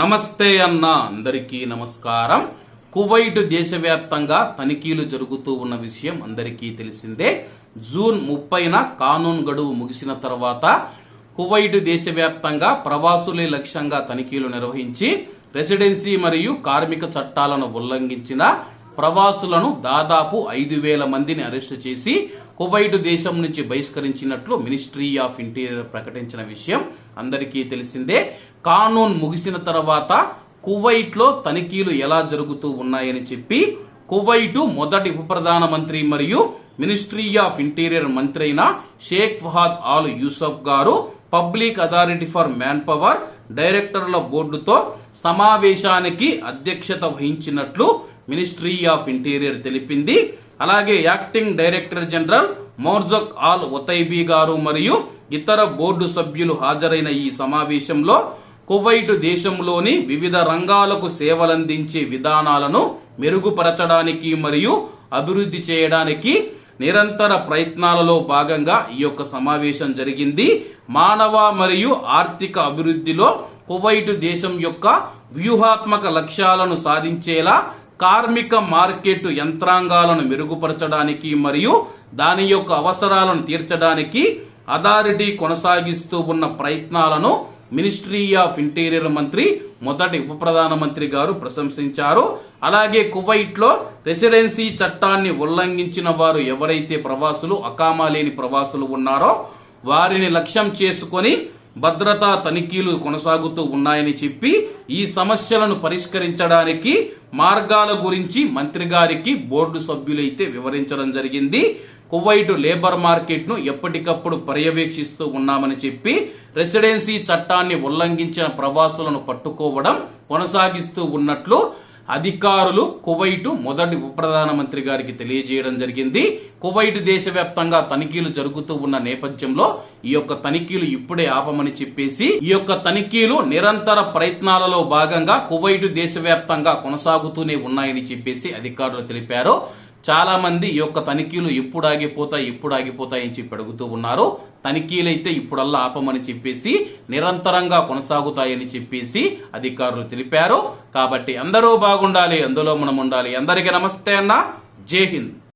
నమస్తే అన్న అందరికీ నమస్కారం. కువైట్ దేశవ్యాప్తంగా తనిఖీలు జరుగుతూ ఉన్న విషయం అందరికీ తెలిసిందే. జూన్ ముప్పైన కానూన్ గడువు ముగిసిన తర్వాత కువైట్ దేశవ్యాప్తంగా ప్రవాసులే లక్ష్యంగా తనిఖీలు నిర్వహించి రెసిడెన్సీ మరియు కార్మిక చట్టాలను ఉల్లంఘించిన ప్రవాసులను దాదాపు ఐదు వేల మందిని అరెస్టు చేసి కువైట్ దేశం నుంచి బహిష్కరించినట్లు మినిస్ట్రీ ఆఫ్ ఇంటీరియర్ ప్రకటించిన విషయం అందరికీ తెలిసిందే. కానూన్ ముగిసిన తర్వాత కువైట్లో తనిఖీలు ఎలా జరుగుతూ ఉన్నాయని చెప్పి కువైటు మొదటి ఉప ప్రధానమంత్రి మరియు మినిస్ట్రీ ఆఫ్ ఇంటీరియర్ మంత్రి అయిన షేక్ ఫహాద్ ఆల్ యూసఫ్ గారు public authority for man power డైరెక్టర్ల బోర్డుతో సమావేశానికి అధ్యక్షత వహించినట్లు మినిస్ట్రీ ఆఫ్ ఇంటీరియర్ తెలిపింది. అలాగే acting director general Marzouq Al Otaibi గారు మరియు ఇతర బోర్డు సభ్యులు హాజరైన ఈ సమావేశంలో కువైట్ దేశంలోని వివిధ రంగాలకు సేవలందించే విధానాలను మెరుగుపరచడానికి మరియు అభివృద్ధి చేయడానికి నిరంతర ప్రయత్నాలలో భాగంగా ఈ యొక్క సమావేశం జరిగింది. మానవ మరియు ఆర్థిక అభివృద్ధిలో కువైట్ దేశం యొక్క వ్యూహాత్మక లక్ష్యాలను సాధించేలా కార్మిక మార్కెట్ యంత్రాంగాలను మెరుగుపరచడానికి మరియు దాని యొక్క అవసరాలను తీర్చడానికి అథారిటీ కొనసాగిస్తూ ఉన్న ప్రయత్నాలను మినిస్ట్రీ ఆఫ్ ఇంటీరియర్ మంత్రి మొదటి ఉప ప్రధానమంత్రి గారు ప్రశంసించారు. అలాగే కువైట్లో రెసిడెన్సీ చట్టాన్ని ఉల్లంఘించిన వారు ఎవరైతే ప్రవాసులు అకామా లేని ప్రవాసులు ఉన్నారో వారిని లక్ష్యం చేసుకొని భద్రతా తనిఖీలు కొనసాగుతూ ఉన్నాయని చెప్పి ఈ సమస్యలను పరిష్కరించడానికి మార్గాల గురించి మంత్రి గారికి బోర్డు సభ్యులైతే వివరించడం జరిగింది. కువైట్ లేబర్ మార్కెట్ను ఎప్పటికప్పుడు పర్యవేక్షిస్తూ ఉన్నామని చెప్పి రెసిడెన్సీ చట్టాన్ని ఉల్లంఘించిన ప్రవాసులను పట్టుకోవడం కొనసాగిస్తూ ఉన్నట్లు అధికారులు కువైటు మొదటి ఉప ప్రధానమంత్రి గారికి తెలియజేయడం జరిగింది. కువైట్ దేశవ్యాప్తంగా తనిఖీలు జరుగుతూ ఉన్న నేపథ్యంలో ఈ యొక్క తనిఖీలు ఇప్పుడే ఆపమని చెప్పేసి ఈ యొక్క తనిఖీలు నిరంతర ప్రయత్నాలలో భాగంగా కువైట్ దేశవ్యాప్తంగా కొనసాగుతూనే ఉన్నాయని చెప్పేసి అధికారులు తెలిపారు. చాలామంది ఈ యొక్క తనిఖీలు ఎప్పుడు ఆగిపోతాయి ఎప్పుడు ఆగిపోతాయి అని చెప్పి అడుగుతూ ఉన్నారు. తనిఖీలైతే ఇప్పుడల్లా ఆపమని చెప్పేసి నిరంతరంగా కొనసాగుతాయని చెప్పేసి అధికారులు తెలిపారు. కాబట్టి అందరూ బాగుండాలి అందులో మనం ఉండాలి. అందరికీ నమస్తే అన్న. జై హింద్.